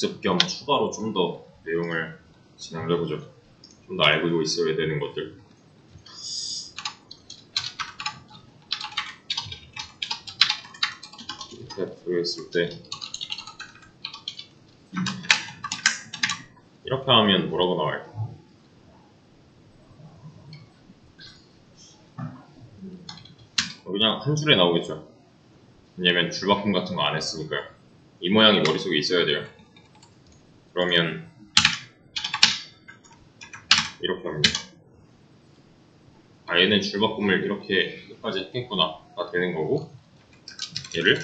복습 겸 추가로 좀 더 내용을 진행을 해보죠. 좀 더 알고 있어야 되는 것들. 보였을 때 이렇게 하면 뭐라고 나와요? 그냥 한 줄에 나오겠죠. 왜냐면 줄바꿈 같은 거 안 했으니까요. 이 모양이 머릿속에 있어야 돼요. 그러면 이렇게 합니다. 아 얘는 줄바꿈을 이렇게 끝까지 했겠구나가 되는 거고 얘를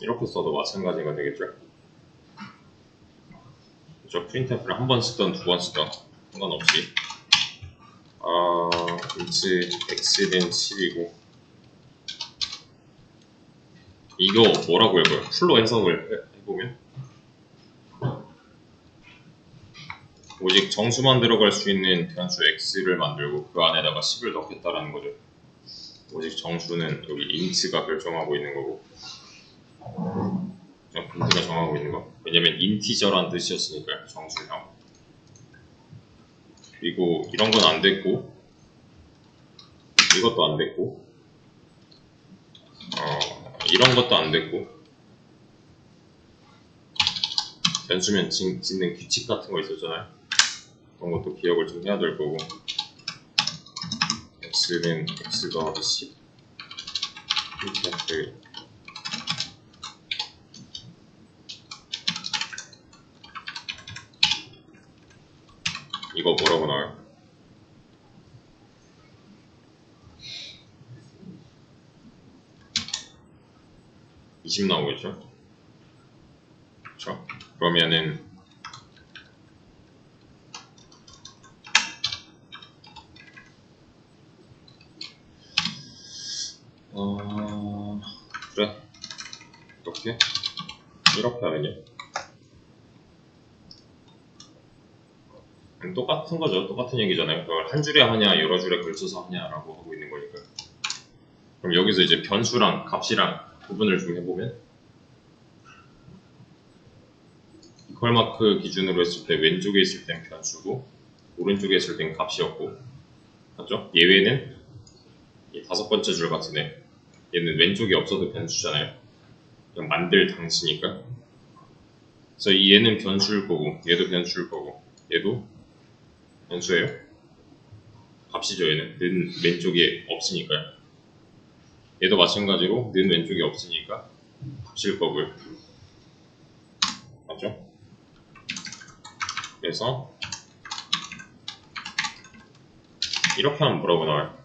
이렇게 써도 마찬가지가 되겠죠. 그죠? 프린트F를 한 번 쓰던 두 번 쓰던 상관없이 아, 인치 x는 7이고 이거 뭐라고 해봐요? 풀로 해석을 해- 해보면? 오직 정수만 들어갈 수 있는 변수 x를 만들고 그 안에다가 10을 넣겠다라는 거죠. 오직 정수는 여기 인트가 결정하고 있는 거고. 어, 인트가 정하고 있는 거. 왜냐면 인티저란 뜻이었으니까요 정수형. 그리고 이런 건 안 됐고 이것도 안 됐고. 어, 이런 것도 안 됐고. 변수면 짓- 짓는 규칙 같은 거 있었잖아요. 그런 것도 기억을 좀 해야 될 거고. X는 x 더하기 10 이렇게 이거 뭐라고 나와요? (20) 나오겠죠? 그쵸? 그러면은 어... 그래 이렇게 이렇게 하면요 음, 똑같은 거죠. 똑같은 얘기잖아요. 그걸 한 줄에 하냐, 여러 줄에 걸쳐서 하냐라고 하고 있는 거니까요. 그럼 여기서 이제 변수랑 값이랑 구분을 좀 해보면 이퀄 마크 기준으로 했을 때 왼쪽에 있을 땐 변수고 오른쪽에 있을 땐 값이었고 맞죠? 예외는 이 다섯 번째 줄 같은 애 얘는 왼쪽이 없어도 변수잖아요. 그냥 만들 당시니까 그래서 이 얘는 변수일 거고 얘도 변수일 거고 얘도 변수예요. 값이죠 얘는 는 왼쪽에 없으니까요. 얘도 마찬가지로 는 왼쪽에 없으니까 값일 거고요. 맞죠? 그래서 이렇게 하면 뭐라고 나와요?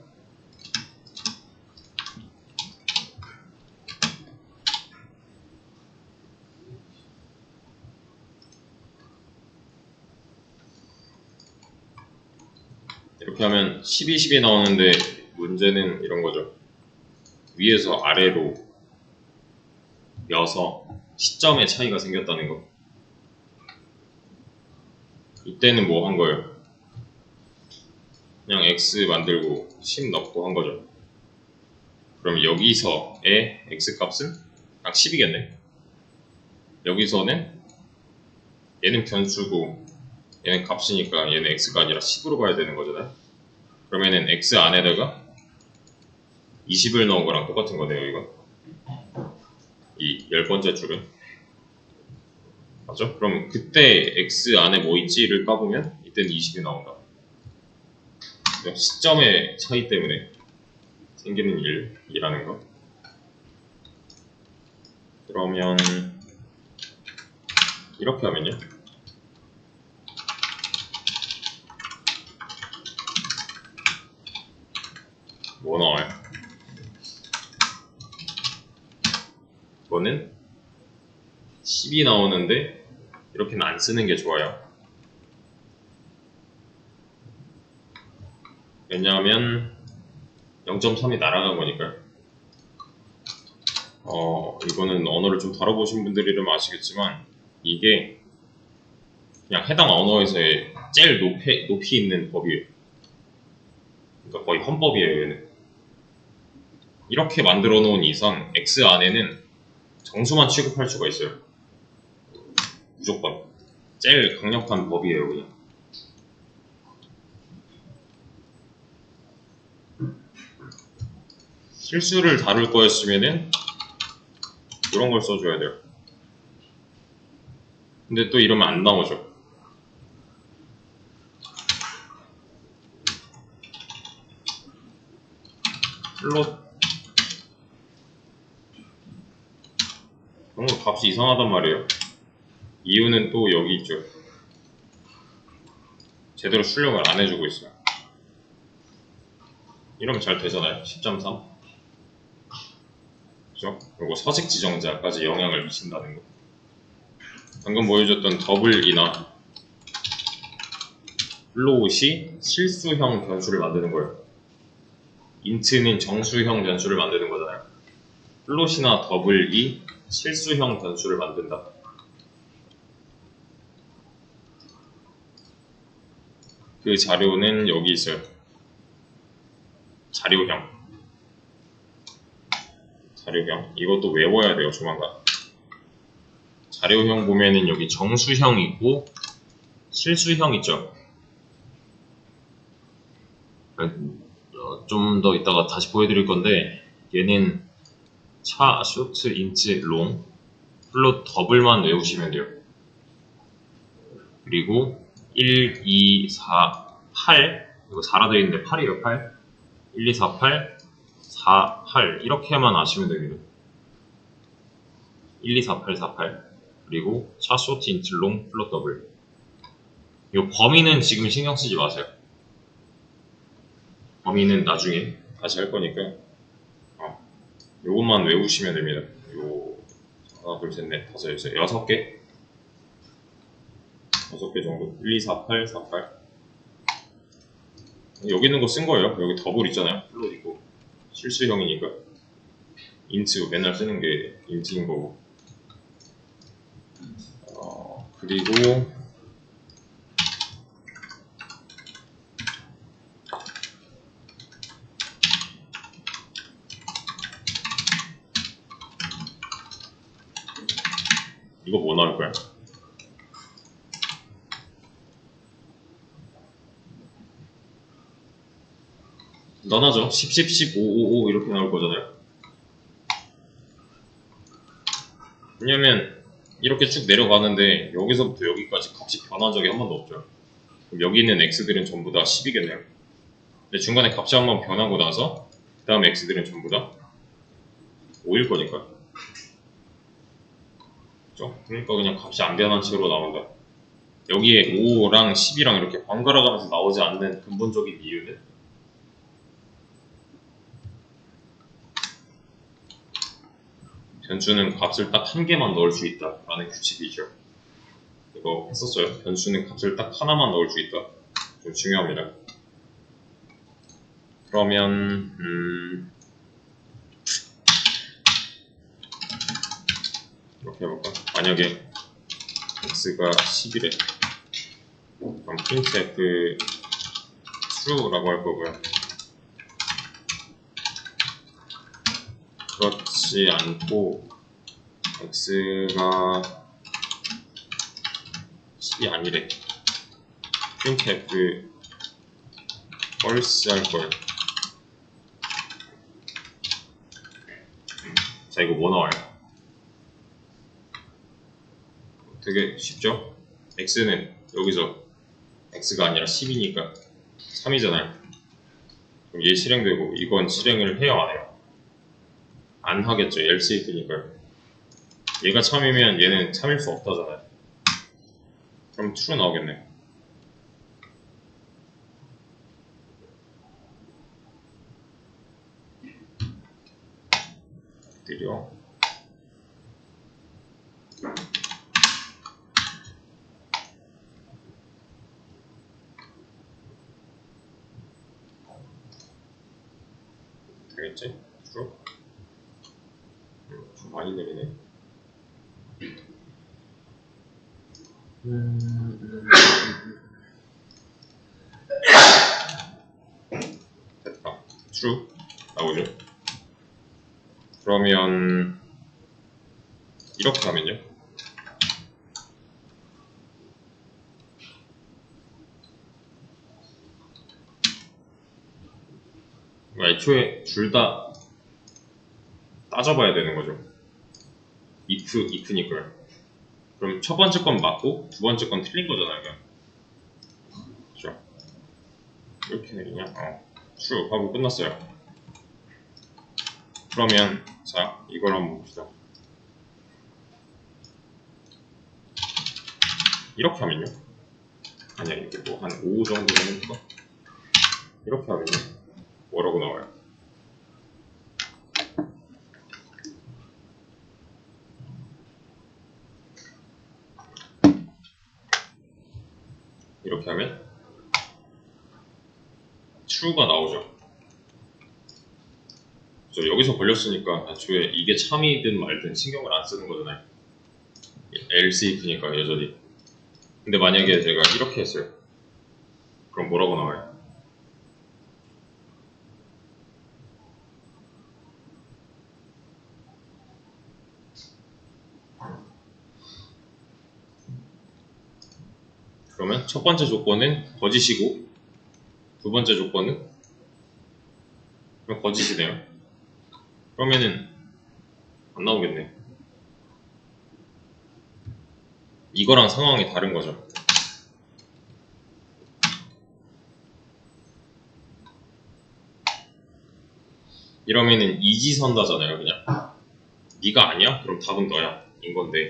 이렇게 하면 12, 10이 나오는데 문제는 이런 거죠. 위에서 아래로 여서 시점의 차이가 생겼다는 거. 이때는 뭐 한 거예요? 그냥 x 만들고 10 넣고 한 거죠. 그럼 여기서의 x 값은 약 10이겠네. 여기서는 얘는 변수고 얘는 값이니까 얘는 x가 아니라 10으로 가야 되는 거잖아요. 그러면은 x 안에다가 20을 넣은 거랑 똑같은 거네요, 이거. 이 열 번째 줄은. 맞죠? 그럼 그때 x 안에 뭐 있지를 까보면 이때는 20이 나온다. 시점의 차이 때문에 생기는 일이라는 거. 그러면 이렇게 하면요. 뭐 나와요? 거는 10이 나오는데 이렇게는 안 쓰는 게 좋아요. 왜냐하면 0.3이 날아간 거니까요. 어, 이거는 언어를 좀 다뤄보신 분들이라면 아시겠지만 이게 그냥 해당 언어에서의 제일 높이, 높이 있는 법이에요. 그러니까 거의 헌법이에요, 얘는. 이렇게 만들어 놓은 이상 X 안에는 정수만 취급할 수가 있어요. 무조건. 제일 강력한 법이에요, 그냥. 실수를 다룰 거였으면은 이런 걸 써줘야 돼요. 근데 또 이러면 안 나오죠. 플롯 거 값이 이상하단 말이에요. 이유는 또 여기 있죠. 제대로 출력을 안 해주고 있어요. 이러면 잘 되잖아요. 10.3. 그죠? 그리고 서식 지정자까지 영향을 미친다는 거. 방금 보여줬던 더블이나 플로웃이 실수형 변수를 만드는 거예요. 인트는 정수형 변수를 만드는 거잖아요. 플롯이나 더블이 실수형 변수를 만든다. 그 자료는 여기 있어요. 자료형. 자료형. 이것도 외워야 돼요, 조만간. 자료형 보면은 여기 정수형 있고 실수형 있죠. 어, 좀더 이따가 다시 보여드릴 건데 얘는 차, 쇼트, 인트, 롱. 플롯 더블만 외우시면 돼요. 그리고 1, 2, 4, 8 이거 4라 되어 있는데 8이에요 8 1, 2, 4, 8 4, 8 이렇게만 아시면 됩니다. 1, 2, 4, 8, 4, 8 그리고 차, 쇼트, 인트, 롱, 플롯 더블. 이 범위는 지금 신경 쓰지 마세요. 범위는 나중에 다시 할 거니까 어, 요것만 외우시면 됩니다. 요 하나, 둘, 셋, 넷, 다섯, 여섯, 여섯 개 여섯 개 정도 1, 2, 4, 8, 4, 8 여기 있는 거 쓴 거예요. 여기 더블 있잖아요. 플롯 있고 실수형이니까 인트 맨날 쓰는 게 인트인 거고 어, 그리고 이거 뭐 나올 거야? 넌하죠. 10, 10, 10, 5, 5, 5 이렇게 나올 거잖아요. 왜냐면 이렇게 쭉 내려가는데 여기서부터 여기까지 값이 변한 적이 한 번도 없죠. 여기 있는 x들은 전부 다 10이겠네요. 근데 중간에 값이 한 번 변하고 나서 그 다음 x들은 전부 다 5일 거니까. 그죠? 그러니까 그냥 값이 안 변한 채로 나온다. 여기에 5랑 10이랑 이렇게 번갈아 가면서 나오지 않는 근본적인 이유는 변수는 값을 딱 한 개만 넣을 수 있다라는 규칙이죠. 이거 했었어요. 변수는 값을 딱 하나만 넣을 수 있다. 좀 중요합니다. 그러면 음, 이렇게 해볼까? 만약에 x가 10이래. 그럼 printf true라고 할 거고요. 그렇지 않고 x가 10이 아니래. printf false 할 거예요. 자 이거 뭐 나와요? 되게 쉽죠? x는 여기서 x가 아니라 10이니까 3이잖아요. 그럼 얘 실행되고 이건 실행을 해요 안 해요? 안 하겠죠. else 있으니까요. 얘가 참이면 얘는 참일 수 없다잖아요. 그럼 true 나오겠네. 10%? 좀 많이 내리네. 음... 됐다. true 나오죠? 그러면 이렇게 하면요. 그러니까 애초에 둘다 따져봐야 되는 거죠. if, if니까요. 그럼 첫 번째 건 맞고 두 번째 건 틀린 거잖아요. 그냥. 그죠? 이렇게 그냥 어, 쭉 하고 끝났어요. 그러면 자 이걸 한번 봅시다. 이렇게 하면요. 아니야 이게 뭐 한 5 정도 되는 거? 이렇게 하면요. 뭐라고 나와요? 이렇게 하면 true가 나오죠. 저 여기서 걸렸으니까 애초에 이게 참이든 말든 신경을 안 쓰는 거잖아요. else if니까 여전히. 근데 만약에 제가 이렇게 했어요. 그럼 뭐라고 나와요? 첫 번째 조건은 거짓이고 두 번째 조건은 그럼 거짓이네요. 그러면은 안 나오겠네. 이거랑 상황이 다른 거죠. 이러면은 이지선다잖아요, 그냥. 네가 아니야? 그럼 답은 너야. 인 건데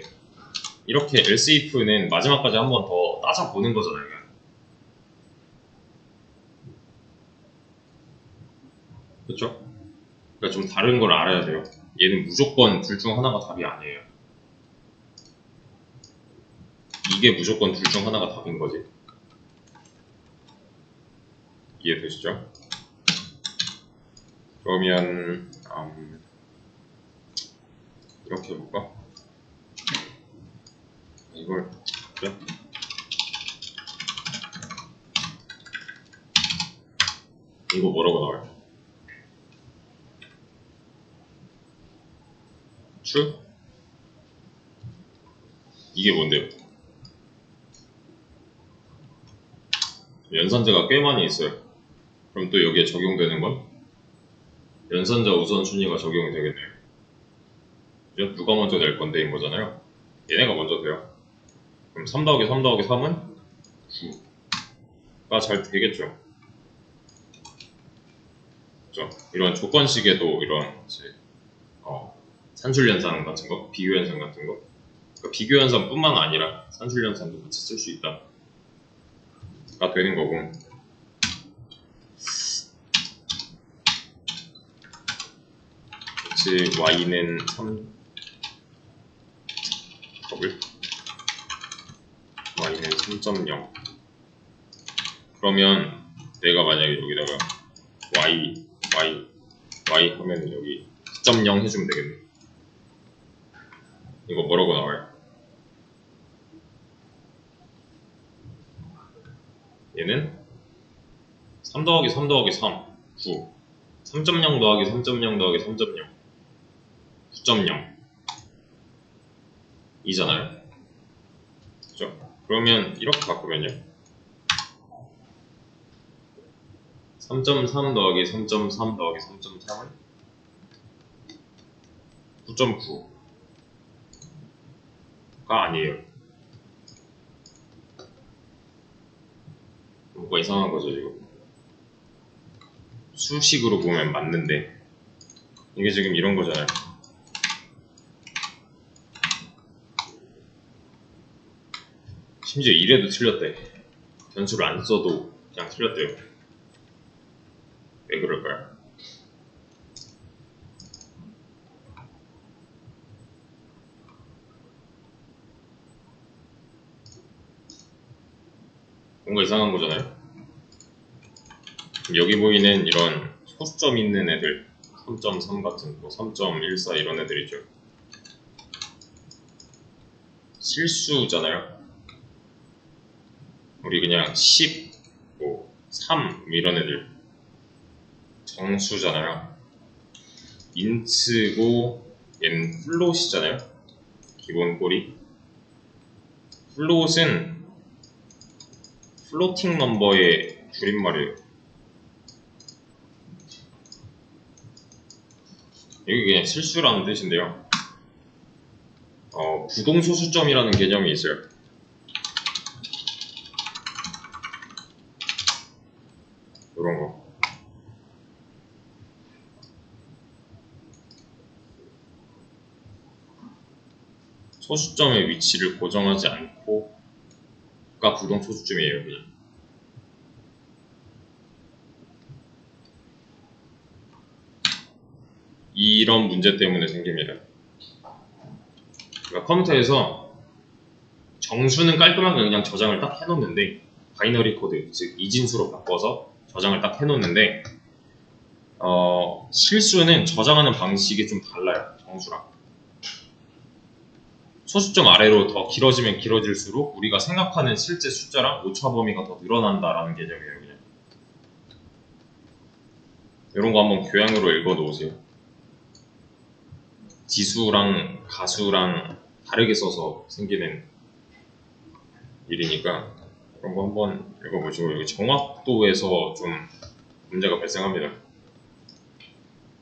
이렇게 else if는 마지막까지 한 번 더 따져보는 거잖아요. 그쵸? 그러니까 좀 다른 걸 알아야 돼요. 얘는 무조건 둘 중 하나가 답이 아니에요. 이게 무조건 둘 중 하나가 답인 거지. 이해되시죠? 그러면 음, 이렇게 해볼까? 이걸 그래? 이거 뭐라고 나와요? true? 이게 뭔데요? 연산자가 꽤 많이 있어요. 그럼 또 여기에 적용되는 건 연산자 우선순위가 적용이 되겠네요. 그죠? 누가 먼저 낼 건데 인 거잖아요. 얘네가 먼저 돼요. 그럼 3 더하기 3 더하기 3은 9가 잘 되겠죠. 그죠? 이런 조건식에도 이런 이제 어, 산술연산 같은 거, 비교연산 같은 거. 그러니까 비교연산뿐만 아니라 산술연산도 같이 쓸 수 있다 가 되는 거고. 즉 y는 3 더블. y는 3.0 그러면 내가 만약에 여기다가 y y y 하면 여기 9.0 해주면 되겠네 이거 뭐라고 나와요? 얘는 3 더하기 3 더하기 3 9 3.0 더하기 3.0 더하기 3.0 9.0 이잖아요. 그죠? 그러면 이렇게 바꾸면요. 3.3 더하기 3.3 더하기 3.3은 9.9가 아니에요. 뭔가 이상한 거죠, 지금. 수식으로 보면 맞는데 이게 지금 이런 거잖아요. 심지어 이래도 틀렸대. 변수를 안 써도 그냥 틀렸대요. 왜 그럴까요? 뭔가 이상한 거잖아요. 여기 보이는 이런 소수점 있는 애들 3.3 같은 거, 3.14 이런 애들이죠. 실수잖아요. 우리 그냥 10, 뭐 3 이런 애들 정수잖아요. 인트고 얘는 플롯이잖아요. 기본 꼬리. 플롯은 플로팅 넘버의 줄임말이에요. 여기 그냥 실수라는 뜻인데요. 어, 부동소수점이라는 개념이 있어요. 이런 거. 소수점의 위치를 고정하지 않고 가 부동 소수점이에요, 그냥. 이런 문제 때문에 생깁니다. 그러니까 컴퓨터에서 정수는 깔끔하게 그냥 저장을 딱 해놓는데 바이너리 코드, 즉 이진수로 바꿔서 저장을 딱 해놓는데 어, 실수는 저장하는 방식이 좀 달라요, 정수랑. 소수점 아래로 더 길어지면 길어질수록 우리가 생각하는 실제 숫자랑 오차 범위가 더 늘어난다라는 개념이에요, 그냥. 이런 거 한번 교양으로 읽어 놓으세요. 지수랑 가수랑 다르게 써서 생기는 일이니까 그런 거 한번 읽어보시고 여기 정확도에서 좀 문제가 발생합니다.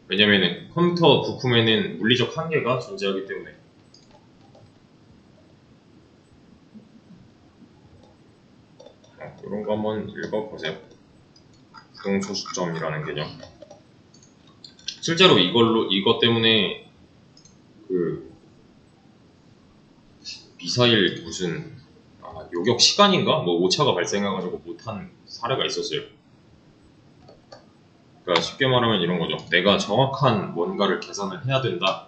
왜냐면은 컴퓨터 부품에는 물리적 한계가 존재하기 때문에 어, 이런 거 한번 읽어보세요. 부동소수점이라는 개념. 실제로 이걸로 이것 때문에 그 미사일 무슨 아, 요격 시간인가 뭐 오차가 발생해가지고 못한 사례가 있었어요. 그러니까 쉽게 말하면 이런 거죠. 내가 정확한 뭔가를 계산을 해야 된다.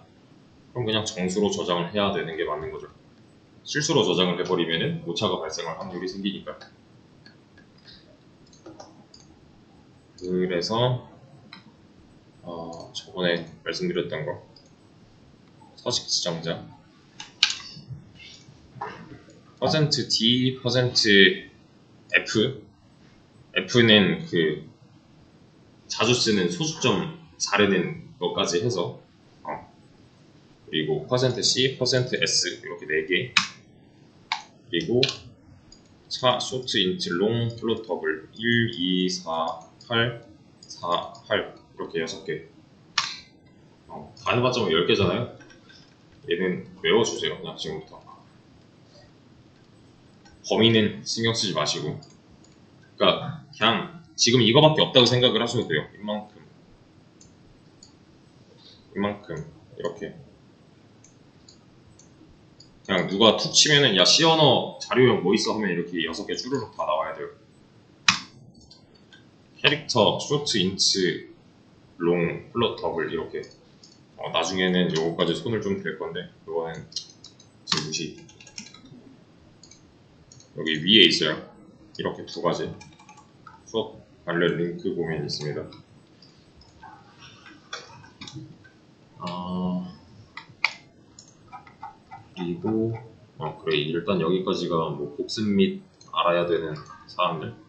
그럼 그냥 정수로 저장을 해야 되는 게 맞는 거죠. 실수로 저장을 해버리면은 오차가 발생할 확률이 생기니까. 그래서 어, 저번에 말씀드렸던 거. 서식 지정자. 퍼센트 %d, 퍼센트 %f. F는 그 자주 쓰는 소수점 자르는 것까지 해서 어, 그리고 퍼센트 %c, 퍼센트 %s 이렇게 4개. 그리고 차, 쇼트, 인트, 롱, 플롯, 더블 1, 2, 4, 8, 4, 8 이렇게 6개. 어, 다 해봤자 뭐 10개잖아요. 얘는 외워주세요 그냥 지금부터. 범위는 신경 쓰지 마시고. 그러니까 그냥 지금 이거밖에 없다고 생각을 하셔도 돼요. 이만큼. 이만큼. 이렇게. 그냥 누가 툭 치면은 야 시언어 자료형 뭐 있어 하면 이렇게 여섯 개 쭈루룩 다 나와야 돼요 캐릭터, 쇼트, 인치, 롱, 플롯, 더블 이렇게. 어, 나중에는 요거까지 손을 좀 댈 건데 그거는 지금 무시. 여기 위에 있어요. 이렇게 두 가지. 수업 관련 링크 보면 있습니다. 아 그리고 어 그래. 일단 여기까지가 뭐 복습 및 알아야 되는 사항들